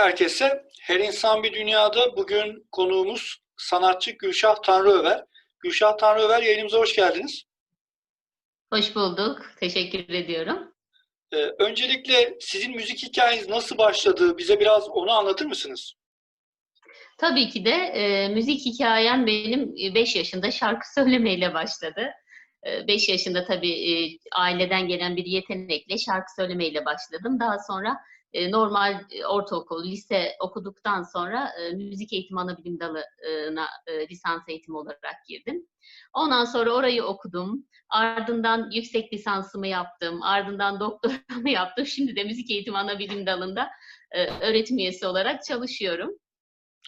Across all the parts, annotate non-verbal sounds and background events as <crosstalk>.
Herkese. Her insan bir dünyada bugün konuğumuz sanatçı Gülşah Tanrıöver. Gülşah Tanrıöver yayınımıza hoş geldiniz. Hoş bulduk. Teşekkür ediyorum. Ee, öncelikle sizin müzik hikayeniz nasıl başladı? Bize biraz onu anlatır mısınız? Tabii ki de e, müzik hikayem benim 5 yaşında şarkı <laughs> söylemeyle başladı. 5 yaşında tabii e, aileden gelen bir yetenekle şarkı söylemeyle başladım. Daha sonra e, normal ortaokul, lise okuduktan sonra e, müzik eğitimi ana bilim dalına e, lisans eğitimi olarak girdim. Ondan sonra orayı okudum. Ardından yüksek lisansımı yaptım. Ardından doktoramı <laughs> yaptım. Şimdi de müzik eğitimi ana bilim dalında e, öğretim üyesi olarak çalışıyorum.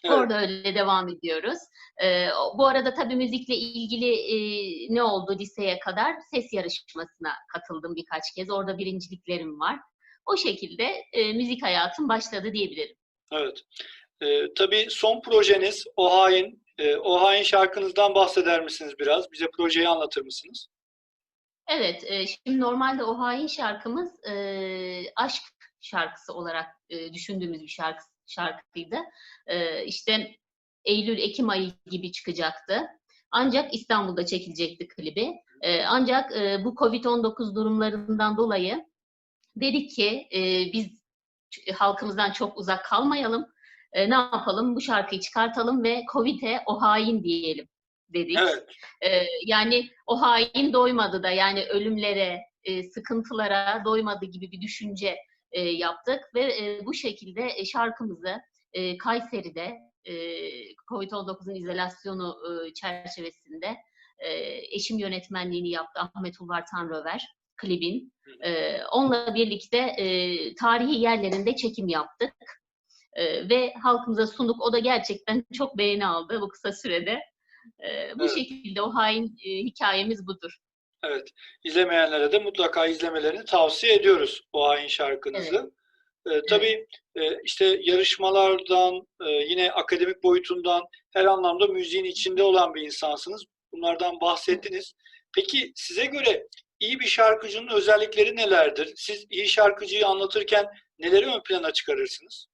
Evet. Orada öyle devam ediyoruz. Ee, bu arada tabii müzikle ilgili e, ne oldu liseye kadar? Ses yarışmasına katıldım birkaç kez. Orada birinciliklerim var. O şekilde e, müzik hayatım başladı diyebilirim. Evet. Ee, tabii son projeniz O Hain. Ee, o Hain şarkınızdan bahseder misiniz biraz? Bize projeyi anlatır mısınız? Evet, e, şimdi normalde O Hain şarkımız e, aşk şarkısı olarak e, düşündüğümüz bir şarkı şarkıydı. E, işte Eylül, Ekim ayı gibi çıkacaktı. Ancak İstanbul'da çekilecekti klibi. E, ancak e, bu Covid-19 durumlarından dolayı dedik ki e, biz halkımızdan çok uzak kalmayalım. E, ne yapalım? Bu şarkıyı çıkartalım ve Covid'e o hain diyelim dedik. Evet. E, yani o hain doymadı da yani ölümlere, e, sıkıntılara doymadı gibi bir düşünce e, yaptık ve e, bu şekilde e, şarkımızı e, Kayseri'de e, Covid-19'un izolasyonu e, çerçevesinde e, eşim yönetmenliğini yaptı Ahmet Ulvar Tanrıöver klibin. E, onunla birlikte e, tarihi yerlerinde çekim yaptık. E, ve halkımıza sunduk. O da gerçekten <laughs> çok beğeni aldı bu kısa sürede. E, bu Evet. şekilde o hain e, hikayemiz budur. Evet. İzlemeyenlere de mutlaka izlemelerini tavsiye ediyoruz O Hain şarkınızı. Ee, tabii e, işte yarışmalardan, e, yine akademik boyutundan her anlamda müziğin içinde olan bir insansınız. Bunlardan bahsettiniz. Peki size göre iyi bir şarkıcının özellikleri nelerdir? Siz iyi şarkıcıyı anlatırken neleri ön plana çıkarırsınız?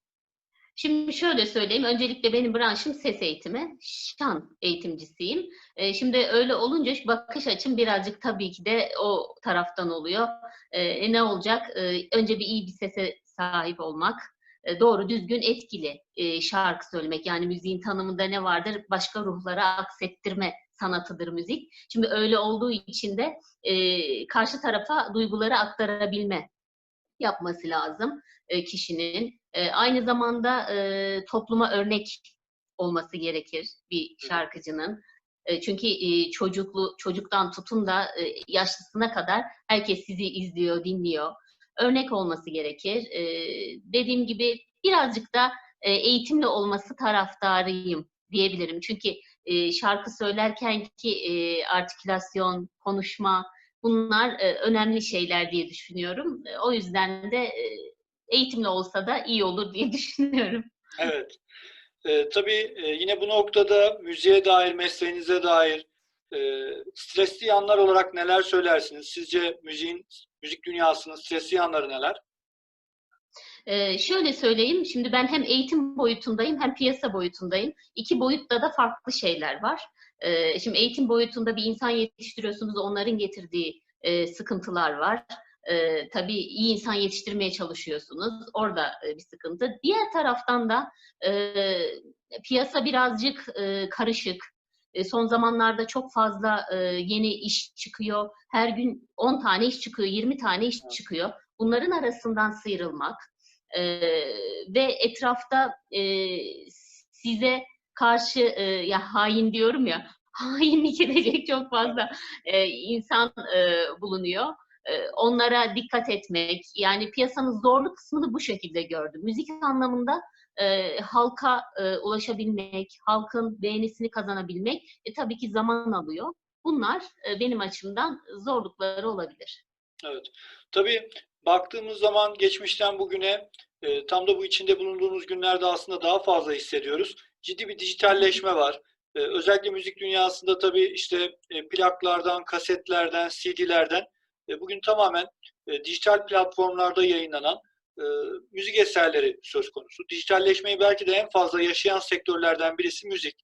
Şimdi şöyle söyleyeyim. Öncelikle benim branşım ses eğitimi. Şan eğitimcisiyim. Ee, şimdi öyle olunca bakış açım birazcık tabii ki de o taraftan oluyor. Ee, ne olacak? Ee, önce bir iyi bir sese sahip olmak. e, Doğru, düzgün, etkili e, şarkı söylemek. Yani müziğin tanımında ne vardır? Başka ruhlara aksettirme sanatıdır müzik. Şimdi öyle olduğu için de e, karşı tarafa duyguları aktarabilme yapması lazım e, kişinin. E, aynı zamanda e, topluma örnek olması gerekir bir şarkıcının. E, çünkü e, çocuklu çocuktan tutun da e, yaşlısına kadar herkes sizi izliyor, dinliyor. Örnek olması gerekir. E, dediğim gibi birazcık da e, eğitimli olması taraftarıyım diyebilirim. Çünkü e, şarkı söylerken ki e, artikülasyon, konuşma bunlar e, önemli şeyler diye düşünüyorum. E, o yüzden de e, eğitimli olsa da iyi olur diye <laughs> düşünüyorum. Evet. Ee, tabii e, yine bu noktada müziğe dair, mesleğinize dair e, stresli yanlar olarak neler söylersiniz? Sizce müziğin, müzik dünyasının stresli yanları neler? Ee, şöyle söyleyeyim, şimdi ben hem eğitim boyutundayım hem piyasa boyutundayım. İki boyutta da farklı şeyler var. Ee, şimdi eğitim boyutunda bir insan yetiştiriyorsunuz, onların getirdiği e, sıkıntılar var. Ee, tabii iyi insan yetiştirmeye çalışıyorsunuz, orada e, bir sıkıntı. Diğer taraftan da e, piyasa birazcık e, karışık. E, son zamanlarda çok fazla e, yeni iş çıkıyor. Her gün 10 tane iş çıkıyor, 20 tane iş çıkıyor. Bunların arasından sıyrılmak, ee, ve etrafta e, size karşı e, ya hain diyorum ya <laughs> hainlik edecek çok fazla e, insan e, bulunuyor. E, onlara dikkat etmek yani piyasanın zorlu kısmını bu şekilde gördüm. Müzik anlamında e, halka e, ulaşabilmek, halkın beğenisini kazanabilmek e, tabii ki zaman alıyor. Bunlar e, benim açımdan zorlukları olabilir. Evet. Tabii baktığımız zaman geçmişten bugüne e, tam da bu içinde bulunduğumuz günlerde aslında daha fazla hissediyoruz. Ciddi bir dijitalleşme var. E, özellikle müzik dünyasında tabii işte e, plaklardan, kasetlerden, CD'lerden e, bugün tamamen e, dijital platformlarda yayınlanan e, müzik eserleri söz konusu. Dijitalleşmeyi belki de en fazla yaşayan sektörlerden birisi müzik.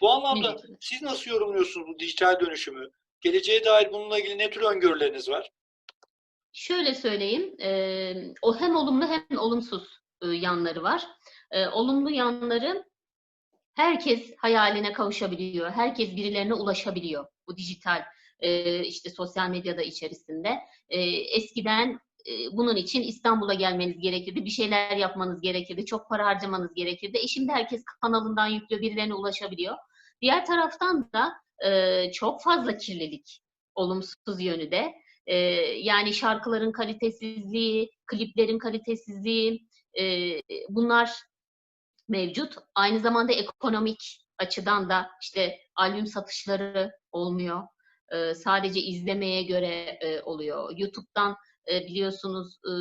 Bu anlamda siz nasıl yorumluyorsunuz bu dijital dönüşümü? Geleceğe dair bununla ilgili ne tür öngörüleriniz var? Şöyle söyleyeyim, e, o hem olumlu hem olumsuz e, yanları var. E, olumlu yanları herkes hayaline kavuşabiliyor, herkes birilerine ulaşabiliyor bu dijital e, işte sosyal medyada içerisinde. E, eskiden bunun için İstanbul'a gelmeniz gerekirdi, bir şeyler yapmanız gerekirdi, çok para harcamanız gerekirdi. E şimdi herkes kanalından yüklüyor, birilerine ulaşabiliyor. Diğer taraftan da e, çok fazla kirlilik, olumsuz yönü de. Ee, yani şarkıların kalitesizliği, kliplerin kalitesizliği e, bunlar mevcut. Aynı zamanda ekonomik açıdan da işte albüm satışları olmuyor. Ee, sadece izlemeye göre e, oluyor. YouTube'dan e, biliyorsunuz e,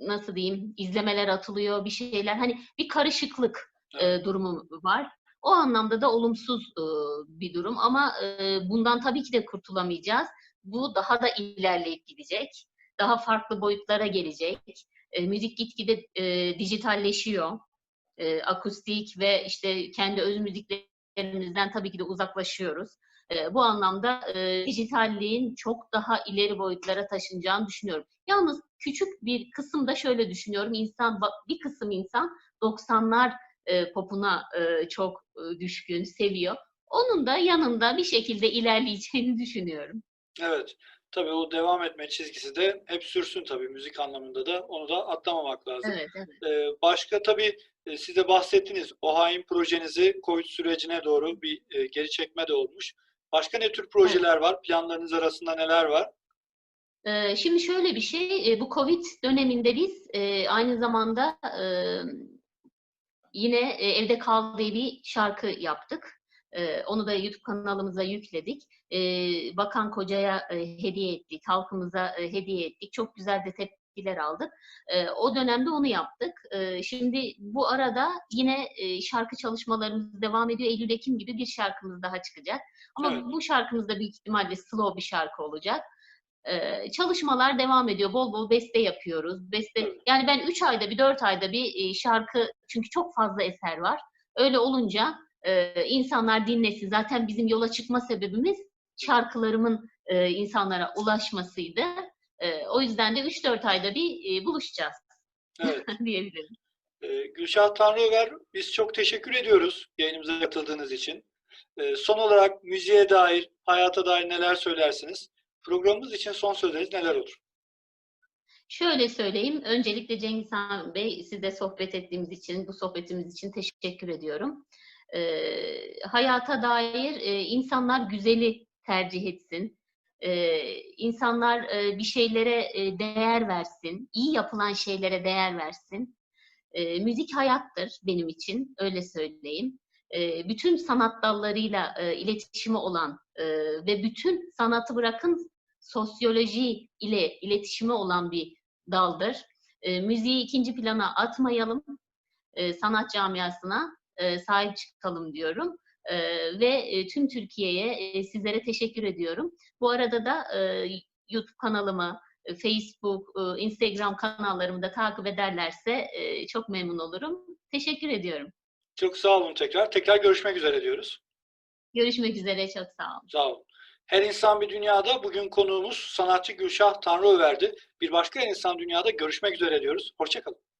nasıl diyeyim izlemeler atılıyor bir şeyler. Hani bir karışıklık e, durumu var. O anlamda da olumsuz e, bir durum ama e, bundan tabii ki de kurtulamayacağız bu daha da ilerleyip gidecek. Daha farklı boyutlara gelecek. E, müzik gitgide e, dijitalleşiyor. E, akustik ve işte kendi öz müziklerimizden tabii ki de uzaklaşıyoruz. E, bu anlamda e, dijitalliğin çok daha ileri boyutlara taşınacağını düşünüyorum. Yalnız küçük bir kısımda şöyle düşünüyorum. İnsan bir kısım insan 90'lar e, popuna e, çok e, düşkün, seviyor. Onun da yanında bir şekilde ilerleyeceğini <laughs> düşünüyorum. Evet. Tabii o devam etme çizgisi de hep sürsün tabii müzik anlamında da. Onu da atlamamak lazım. Evet, evet. Ee, başka tabii e, siz de bahsettiniz. O hain projenizi COVID sürecine doğru bir e, geri çekme de olmuş. Başka ne tür projeler var? Planlarınız arasında neler var? Ee, şimdi şöyle bir şey, e, bu Covid döneminde biz e, aynı zamanda e, yine e, Evde Kal diye bir şarkı yaptık. E, onu da YouTube kanalımıza yükledik. E, Bakan Koca'ya e, hediye ettik, halkımıza e, hediye ettik. Çok güzel de tepkiler aldık. E, o dönemde onu yaptık. E, şimdi bu arada yine e, şarkı çalışmalarımız devam ediyor. Eylül-Ekim gibi bir şarkımız daha çıkacak. Ama Evet. bu şarkımız da büyük ihtimalle slow bir şarkı olacak. Ee, çalışmalar devam ediyor. Bol bol beste yapıyoruz. Beste yani ben 3 ayda bir 4 ayda bir şarkı çünkü çok fazla eser var. Öyle olunca e, insanlar dinlesin. Zaten bizim yola çıkma sebebimiz şarkılarımın e, insanlara ulaşmasıydı. E, o yüzden de 3-4 ayda bir e, buluşacağız Evet. <laughs> diyebilirim. Ee, Gülşah Tanrıöver, biz çok teşekkür ediyoruz yayınımıza katıldığınız için. Ee, son olarak müziğe dair, hayata dair neler söylersiniz? Programımız için son sözleriniz neler olur? Şöyle söyleyeyim. Öncelikle Cengiz Han Bey sizle sohbet ettiğimiz için, bu sohbetimiz için teşekkür ediyorum. Ee, hayata dair e, insanlar güzeli tercih etsin. Ee, insanlar e, bir şeylere e, değer versin. iyi yapılan şeylere değer versin. Ee, müzik hayattır benim için, öyle söyleyeyim. Ee, bütün sanat dallarıyla e, iletişimi olan e, ve bütün sanatı bırakın sosyoloji ile iletişimi olan bir daldır. E, müziği ikinci plana atmayalım, e, sanat camiasına e, sahip çıkalım diyorum. E, ve e, tüm Türkiye'ye e, sizlere teşekkür ediyorum. Bu arada da e, YouTube kanalımı, Facebook, e, Instagram kanallarımı da takip ederlerse e, çok memnun olurum. Teşekkür ediyorum. Çok sağ olun tekrar. Tekrar görüşmek üzere diyoruz. Görüşmek üzere, çok sağ olun. Sağ olun. Her insan bir dünyada bugün konuğumuz sanatçı Gülşah Tanrıöver'di. Bir başka Her insan dünyada görüşmek üzere diyoruz. Hoşçakalın.